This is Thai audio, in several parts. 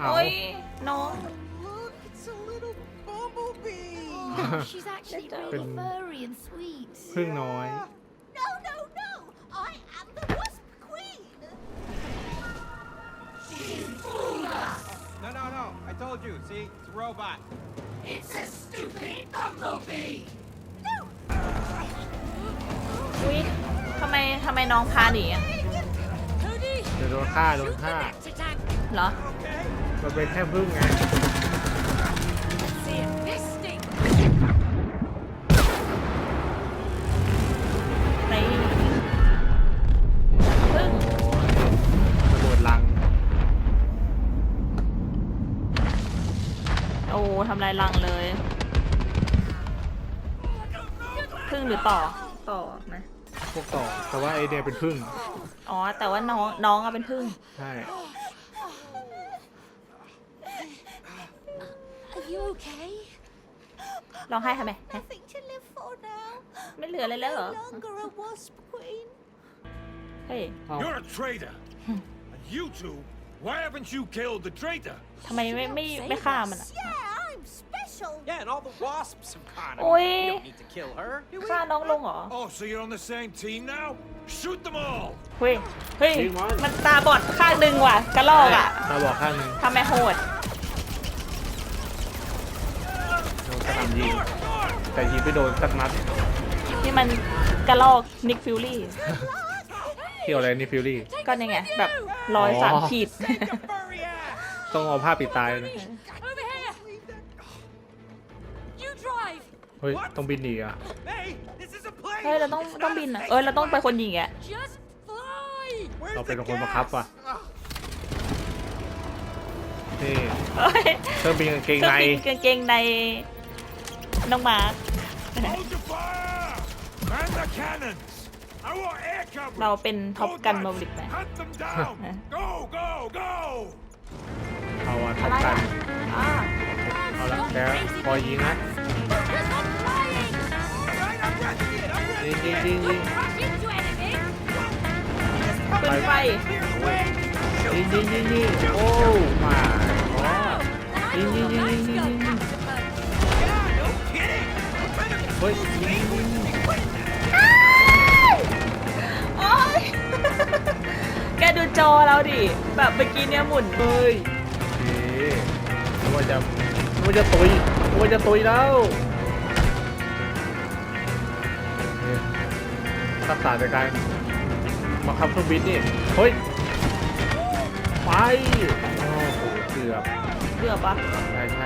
เอา โอ้ยน้อง Look, it's a little bumblebee. Oh, she's actually Little. really furry and sweet. พึ่งน้อย No, no, no. I am the Wasp Queen. No, no, no. I told you. See, it's a robot. อุ้ยทำไมทำไมน้องพาหนีอะ เ ดี๋ยวโดนฆ่าโดนฆ่าเหรอ มันเป็นแค่พึ่งไงในพึ่งระเบิดลังโอ้ทำลายรังเลย พึ่งหรือต่อ ต่อนะ พวกต่อ แต่ว่าไอเดียเป็นพึ่งอ๋อ แต่ว่าน้องน้องอะเป็นพึ่ง ใช่ Are you okay? ร้องไห้ทำไมฮะ Nothing to live for now. ไม่เหลืออะไรแล้วเหรอ No longer a Wasp Queen. เฮ้ย เอา You're a traitor. and you two, why haven't you killed the traitor? ทำไมไม่ไม่ไม่ฆ่ามันอะ Yeah, I'm special. Yeah, and all the wasps have caught him. Oi. We don't need to kill her. do we? ฆ่าน้องลงเหรอ Oh, so you're on the same team now? Shoot them all. เฮ้ย เฮ้ยมันตาบอดข้างหนึ่งว่ะกระลอกอะตาบอกข้างหนึงทำไมโหด โดนกระหน่ำยิงแต่ยิงไม่โดนสักนัดนี่มันกระลอกนิกฟิลลี่เที่ยวอะไรนี่ฟิลลี่ ก็นี่ไงแบบรอยสามอ๋อขีด Furry ass. ต้องเอาผ้าปิดตายนะ เฮ้ย ต้องบินหนีอะ Hey, this is a plane. เฮ้ยเราต้อง It's ต้อง not a บินอะ fake เออเราต้องไปคนยิงอะ Just fly! Where's เราเป็น the คนบังคับ gas? ว่ะ Ugh. นี่เฮ้ยเครื่องบินกางเกงเครื่ในองบินกางเกงในน้องมาร์ค Hold your fire! Man the cannons! I want air cover. เราเป็นท็อปกันมาบริกไหม Hunt them down. go, go, go! เอาอะอะไรทำกัอะนอ่า เอาละแกพอยิงนะ Focus ยิงยิงปืนไฟยิงยิงยิงยิงโอ้มา I will not เฮ้ยงยิงยิงโอ้ยแกดูจอเราดิ แบบเมื่อกี้เนี่ยหมุน เฮ้ยเนว่าจะนึกว่าจะตุยนึกว่าจะตุยแล้ว รักษาจากการมาขับเครื่องบินนี่ เฮ้ย ไป โอ้โห เกือบ เกือบปะใช่ใช่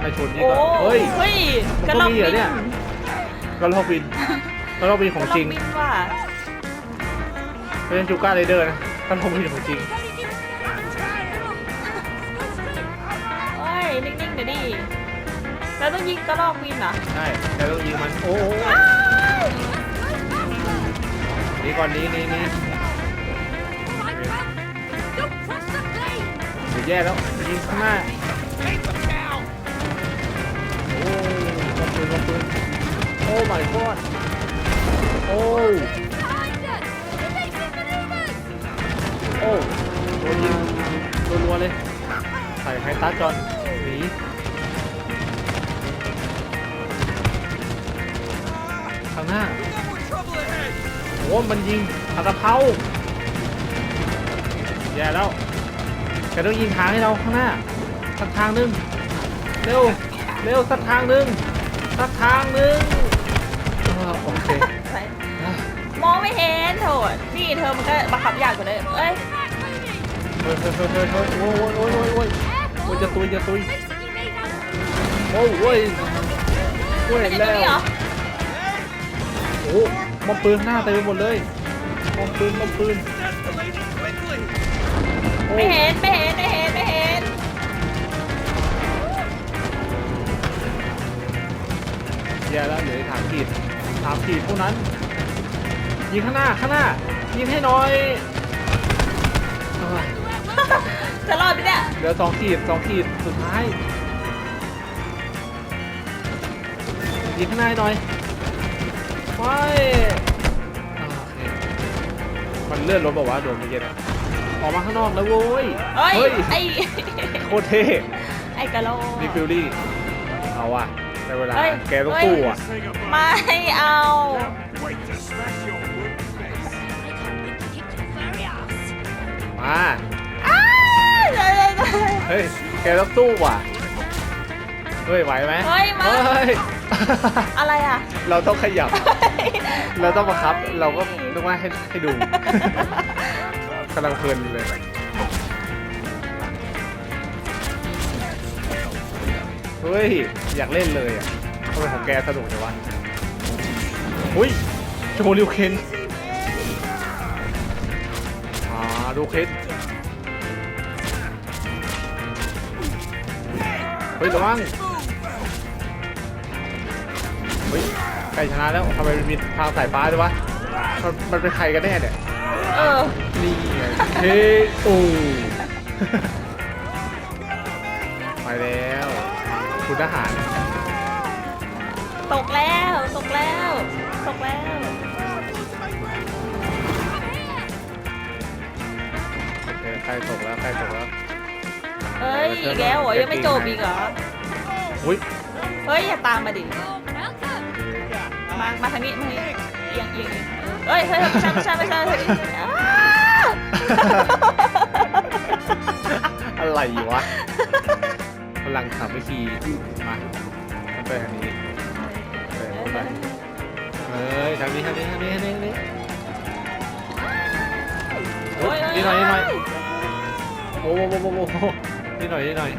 ไม่ชนนี่โอ้ก็ เฮ้ย เฮ้ยมันกระก็ลอกมีเหรบิอนเนี่ยก็ลอกบินก็ลอกบินกขอระงลอจกริงบินว่ะไม่ใช่จูก้าไรเดอร์นะก็ลอกบินของจริงเฮ้ย นิ่งๆเดี๋ยวดิเราต้องยิงกระลอกบินเหรอ ใช่แต่ต้องยิงมัน โอ้โหอ้าวห นี่ก่อนหนี้นี่นี่ Right, well, don't crush the plane! เดี๋ยวแย่แล้วยิงข้างหน้า มันยิงอัตะเภาแย่แล้วแกต้องยิงทางให้เราข้างหน้า สักทางหนึง เร็ว เร็วสักทางหนึง สักทางหนึงเออโอเคไปมองไม่เห็นโถนี่เธอมันก็บังคับยากกว่าเลยเอ้ย Back moving! เฮ้ยเฮ้ยเฮ้ยเฮ้ยเฮ้ยโอ้ยโอ้ยโอ้ยโอ้ยโอ้ย Careful! จะตุยจะตุย Basically made out of โอ้ยโอ้ยโอ้ยมันจะตแล้รงนี้เหรวอโอ้ มอมปืนหน้าเต็มไปหมดเลยมอมปืนมอมปืน Escalating quickly. โอ้ไม่เห็นไม่เห็นไม่เห็นไม่เห็นแย่แล้วเหลืออกสามขีดสามขีดเท่านั้น ยิงข้างหน้าข้างหน้า ยิงให้หน่อยเออจะรอดไหมเนี่ยเหลือสองขีดสองขีดสุดท้าย ยิงข้างหน้าให้หน่อย ไปอ่าโอเคมันเลื่อนรถบอกว่าวะโดนเมื่อกี้นะออกมาข้างนอกแล้วโว้ยเฮ้ยเฮ้ยไอ้โคตรเท่ไอ้กะโหลกนี่ฟิลลี่เอาอะในเวลาเฮ้ยแกต้องเฮ้ยสู้อะ Say goodbye. ไม่เอา Wait to smash your wooden face. I can't wait to kick your furry ass. มาอ้าวเดี๋ยวเดี๋ยวเดี๋ยวเฮ้ยแกต้องสู้ว่ะเฮ้ยไหวไหมเฮ้ยมา เฮ้ย อะไรอะ เราต้องขยับ เราต้องบังคับ เราก็นึกว่าให้ให้ดูกำลังเพลินเลยเฮ้ย อยากเล่นเลยอะทำไมของแกสนุกจังวะอุ้ยโชว์ลิวเคนอ่าดูเคลิปเฮ้ยระวังเฮ้ย ใครชนะแล้วทำไมมันมีทางสายฟ้าด้วยวะมันมันเป็นใครกันแน่เนี่ยเออ นี่ไงเฮ้ยโอ้ไปแล้วคุณทหารตกแล้ว ตกแล้ว ตกแล้ว โอเคใครตกแล้วใครตกแล้วเฮ้ยอีกแล้วเหรอยังไม่จบอีกเหรออุ้ยเฮ้ย อย่าตามมาดิ Welcome. มามาทางนี้มาทางนี้เอียงเอียงเอียงเฮ้ยเฮ้ยไม่ใช่ไม่ใช่ไม่ใช่ไม่ใช่อ้าอะไรวะพลังสามัคคีมาต้องไปทางนี้ไปไปเฮ้ยทางนี้ทางนี้ทางนี้ทางนี้ทางนี้โอ้ยนี่หน่อยนี่หน่อยโอ้โหโอ้โหโอ้โหนี่หน่อยนี่หน่อย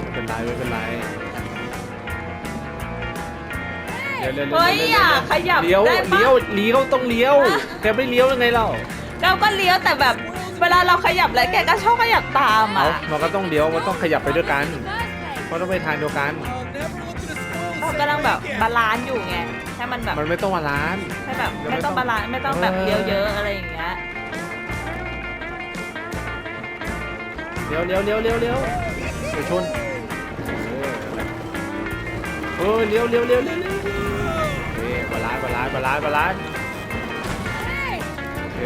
ไม่เป็นไรไม่เป็นไร เดี๋ยวเดี๋ยวเฮ้ยอย่าขยับเลี้ยวได้ปะ เลี้ยวเลี้ยวต้องเลี้ยวแกไม่เลี้ยวยังไงเราเราก็เลี้ยวแต่แบบเวลาเราขยับแล้วแกก็ชอบขยับตามเอาอะมันก็ต้องเลี้ยวมันต้องขยับไปด้วยกัน First place. เพราะต้องไปทางเดียวกัน I'll never look at a skull เรากำลังแบบบาลานซ์อยู่ไงให้มันแบบมันไม่ต้องมาล้าน ให้แบบเดี๋ยวไม่ต้องไม่ต้องบาลานซ์ไม่ต้องแบบเออเลี้ยวเยอะอะไรอย่างเงี้ยเลี้ยวเลี้ยวเลี้ยวเลี้ยวเลี้ยวไปชนเออเลี้ยวเลี้ยวเลี้ยวเลี้ยวเลี้ยวเฮ้ยบาลานซ์บาลานซ์บาลานซ์บาลานซ์โอเค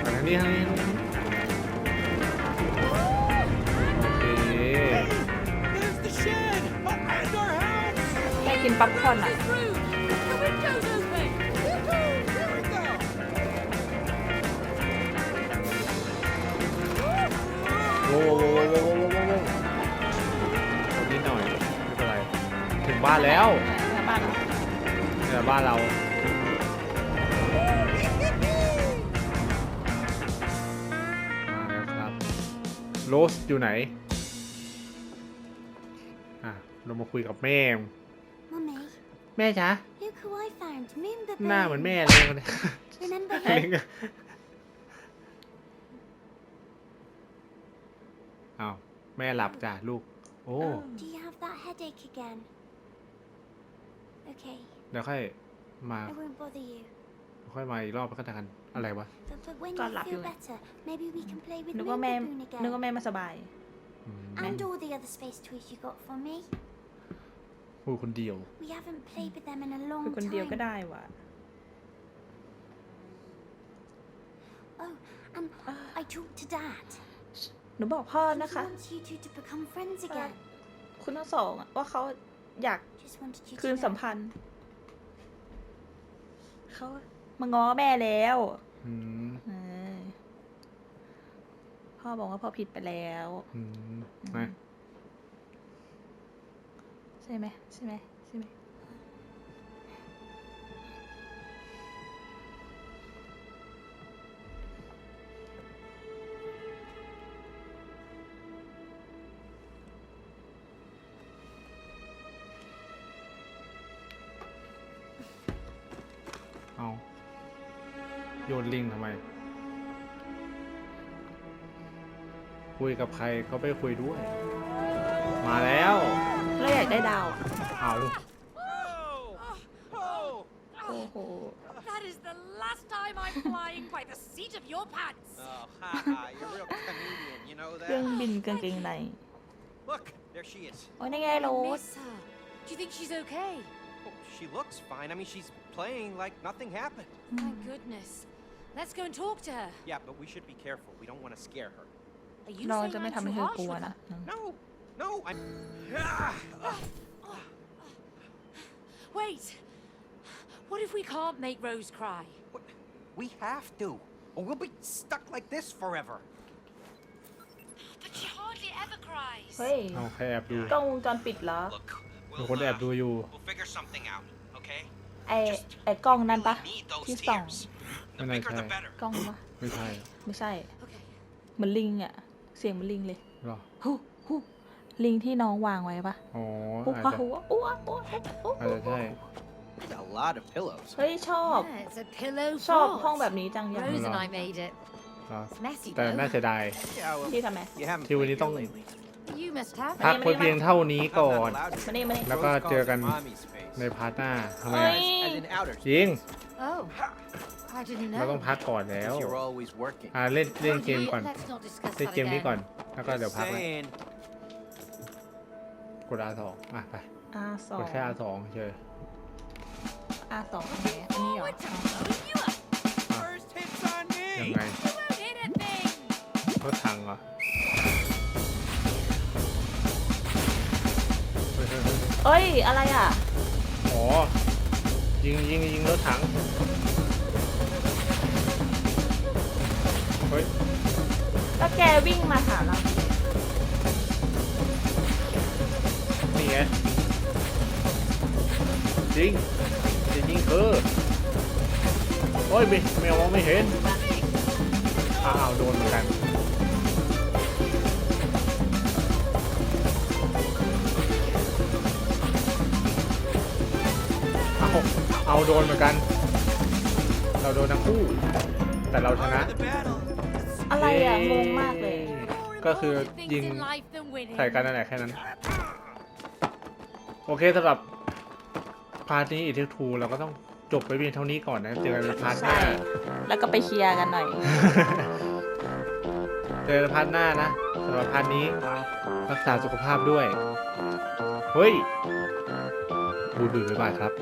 เอาทางนี้ทางนี้ทางนี้โอเค There's the shed! And our house! แค่กินป๊อปคอร์นอะ Through. The window's open. Here we go! โว้โว้โว้โว้ บ้านแล้วบ้านเราเนี่ยบ้านเรา มาแล้วครับ โรสอยู่ไหน อะเรามาคุยกับแม่ Mummy, แม่จ๊ะ look who I found. Moon หน้าเหมือนแม่เลยคนนี้ Remember เล็ her? กอะอ้าวแม่หลับจ้ะลูก โอ้ Do you have that headache again? Okay, เดี๋ยวค่อยมา I won't bother you. ค่อยมาอีกรอบแล้วก็ทกันอะไรวะ But, but when God you love feel you. better, maybe we can play with นึกว่าแม่ Moon Baboon นึกว่า again. แม่ไมาสบาย อืม And all the other space toys you got for me. พูดคนเดียว We haven't played with them in a คือ long คนเดียวก็ time. ได้ว่ะ Oh, and I talked to Dad. หนูบอกพ่อ He นะคะ wants you two to become friends again. คุณทั้งสองอะว่าเขา อยาก Just wanted you คืน to สัม know. พันธ์ เขามาง้อแม่แล้วอืมเออพ่อบอกว่าพ่อผิดไปแล้ว อืมนะใช่ไหมใช่ไหมใช่ไหม คุยกับใครเขาไปคุยด้วย มาแล้วเราอยากได้ดาวอะเอา Oh! Oh! โอ้โห That is the last time I'm flying by the seat of your pants. Oh, ha ha, you're real Canadian, you know เครื่อง that? บินกางเกงใน Look, there she is. โอ้ยนี่ไงโรส Miss her. Do you think she's okay? Oh, she looks fine. I mean, she's playing like nothing happened. Thank goodness. Let's go and talk to her. Yeah, but we should be careful. We don't want to scare her. Are you เรา saying จะไม่ I'm ทำให้ too เธอ harsh กลัว with นะ her? No, no, I'm. Wait. What if we can't make Rose cry? What? We have to, or we'll be stuck like this forever. But she hardly ever cries. เฮ้ยเอาใครแอบดูกล้องวงจรปิดเหรอ Look, มี we'll, คนแอบ uh, ดูอยู่ we'll figure something out, okay? ไอไอกล้องนั่นปะ We need those ที่ส่อง tears. The When I bigger, the try. better. กล้องปะไม่ใช่ ไม่ใช่ Okay. เหมือนลิงอะ เสียงเหมือนลิงเลยหรอฮู้ฮู้ลิงที่น้องวางไว้ปะอ๋อฮู้อาจฮะจะฮู้อ้วอ้วอ้วอาจจะใช่ That's a lot of pillows. เฮ้ยชอบ Yeah, it's a pillow ชอบ fort. ห้องแบบนี้จังยัง Rose and Right. I made it. หรอ It's messy แต่ though. น่าเสียดาย Yeah, well, พี่ทำไม you haven't. Thì played Winnie here Tông- lately. You must have. พักไว้เพียงเท่านี้ I'm not ก่อน allowed to. มานี่มานี่ แล้วก็ Rose เจอ calls กัน it mommy's space. ในพาร์ทหน้าทำไมเฮ้อะย As in outer จริง Oh. I didn't เราต้อง know. พักก่อนแล้ว Because you're always working. อ่าเล่นเล่นเกม Okay, ก่อน Let's not discuss เล่น that เกมนี้ก่อน again. แล้วก็เดี๋ยว Just พักแล้ว saying. กด R2 อะไป R สอกงดแค่ R2 เฉย R สองอันไหนอันนี้เหรอ Forward to blowing you up. First hits on ยัง me. ไง You won't hit a thing. รถถังเหรอเฮ้ยเฮ้ยเฮ้ยเอ้ย อะไรอะ อ๋อ ยิงยิงยิงรถถัง ฮ้ยแล้วแกวิ่งมาหาเรานี่ไงจริงจะยิงเธอโอ้ยไม่ไม่มองไม่เห็นอ้าวโดนเหมือนกันเอาเอาโดนเหมือนกัน เราโดนทั้งคู่ แต่เราชนะ อะไรอะงงมากเลย ก็คือ More things ยิง in life than winning. ใส่กันนั่นแหละแค่นั้น โอเคสำหรับพาร์ทนี้อีเทคทูเราก็ต้องจบไปเพียงเท่านี้ก่อนนะเจอกันในพาร์ทหใช่น้า แล้วก็ไปเคลียร์กันหน่อย เจอกันพาร์ทหน้านะสำหรับพาร์ทนี้รักษาสุขภาพด้วย เฮ้ย บูดบูดบ๊ายบายครับ